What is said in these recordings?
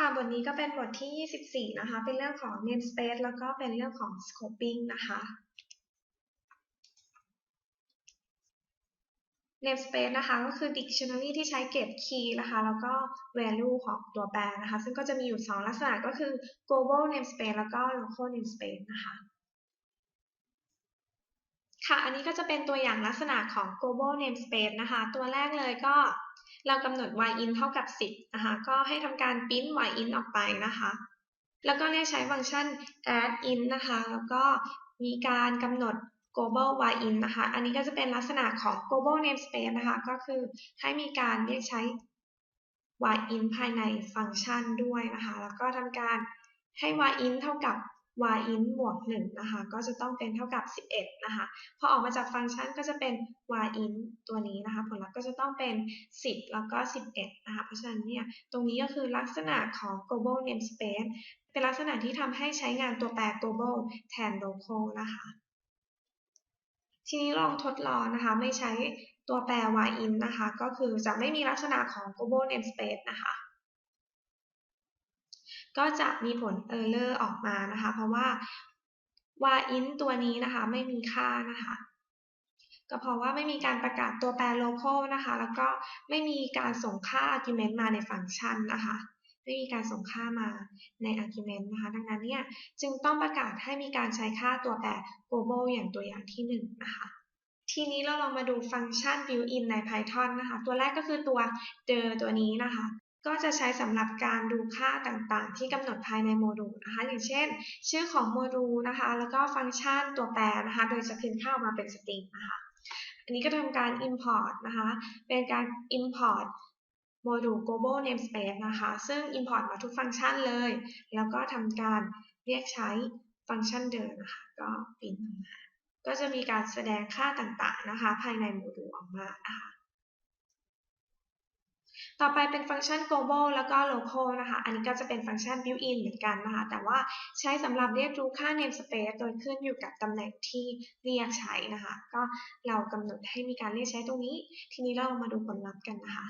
ค่ะบทนี้ก็เป็นบทที่ 24 นะคะ เป็นเรื่องของ namespace แล้วก็เป็นเรื่องของ scoping นะคะ namespace นะคะ ก็คือ dictionary ที่ใช้เก็บ key นะคะ แล้วก็ value ของตัวแปรนะคะ ซึ่งก็จะมีอยู่ 2 ลักษณะก็คือ global namespace แล้วก็ local namespace นะคะค่ะ อันนี้ก็จะเป็นตัวอย่างลักษณะของ global namespace นะคะ ตัวแรกเลยก็ เรากำหนด yin เท่ากับ 10 นะคะ ก็ให้ทำการ print yin ออกไปนะคะ แล้วก็เรียกใช้ฟังก์ชัน add in นะคะ แล้วก็มีการกำหนด global yin นะคะ อันนี้ก็จะเป็นลักษณะของ global namespace นะคะ ก็คือให้มีการเรียกใช้ yin ภายในฟังก์ชันด้วยนะคะ แล้วก็ทำการให้ yin เท่ากับ yin บวก1นะคะ ก็จะต้องเป็นเท่ากับ 11 นะคะ พอออกมาจากฟังก์ชันก็จะเป็น yin ตัวนี้นะคะ ผลลัพธ์ก็จะต้องเป็น 10 แล้วก็ 11 นะคะ เพราะฉะนั้นเนี่ย ตรงนี้ก็คือลักษณะของ global namespace เป็นลักษณะที่ทำให้ใช้งานตัวแปร global แทน local นะคะ ทีนี้ลองทดลองนะคะ ไม่ใช้ตัวแปร yin นะคะ ก็คือจะไม่มีลักษณะของ global namespace นะคะ ก็จะมีผล error ออกมานะคะ เพราะว่า yin ตัวนี้นะคะไม่มีค่านะคะก็เพราะว่าไม่มีการประกาศตัวแปร local นะคะ แล้วก็ไม่มีการส่งค่า argument มาในฟังก์ชันนะคะ ไม่มีการส่งค่ามาใน argument นะคะ ดังนั้นเนี่ยจึงต้องประกาศให้มีการใช้ค่าตัวแปร global อย่างตัวอย่างที่1นะคะ ทีนี้เราลองมาดูฟังก์ชัน built-in ใน Python นะคะ ตัวแรกก็คือตัว dir ตัวนี้นะคะ ก็จะใช้สำหรับการดูค่าต่างๆ ที่กำหนดภายในโมดูลนะคะ อย่างเช่น ชื่อของโมดูลนะคะ แล้วก็ฟังก์ชันตัวแปรนะคะ โดยจะพิมพ์เข้ามาเป็นสตริงนะคะ อันนี้ก็ทำการ import นะคะ เป็นการ import โมดูล global namespace นะคะ ซึ่ง import มาทุกฟังก์ชันเลย แล้วก็ทำการเรียกใช้ฟังก์ชันเดิมนะคะ ก็พิมพ์ออกมา ก็จะมีการแสดงค่าต่างๆนะคะ ภายในโมดูลออกมานะคะ ต่อไปเป็นฟังก์ชัน global แล้วก็ local นะคะ อันนี้ก็จะเป็นฟังก์ชัน built-in เหมือนกันนะคะ แต่ว่าใช้สำหรับเรียกรู้ค่า namespace โดยขึ้นอยู่กับตำแหน่งที่เรียกใช้นะคะ ก็เรากำหนดให้มีการเรียกใช้ตรงนี้ ทีนี้เรามาดูผลลัพธ์กันนะคะ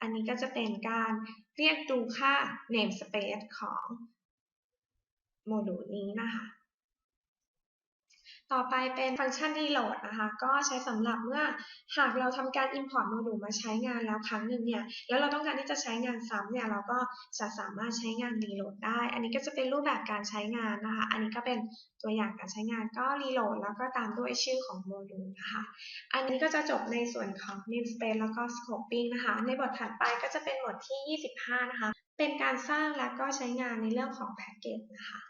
อันนี้ก็จะเป็นการเรียกดูค่า namespace ของโมดูลนี้นะคะ ต่อไปเป็นฟังก์ชัน reload นะคะ ก็ใช้สำหรับเมื่อหากเราทำการ import โมดูลมาใช้งานแล้วครั้งหนึ่งเนี่ย แล้วเราต้องการที่จะใช้งานซ้ำเนี่ย เราก็จะสามารถใช้งาน reload ได้ อันนี้ก็จะเป็นรูปแบบการใช้งานนะคะ อันนี้ก็เป็นตัวอย่างการใช้งานก็ reload แล้วก็ตามด้วยชื่อของโมดูลนะคะ อันนี้ก็จะจบในส่วนของ namespace แล้วก็ scoping นะคะ ในบทถัดไปก็จะเป็นบทที่ 25 นะคะ เป็นการสร้างและก็ใช้งานในเรื่องของ package นะคะ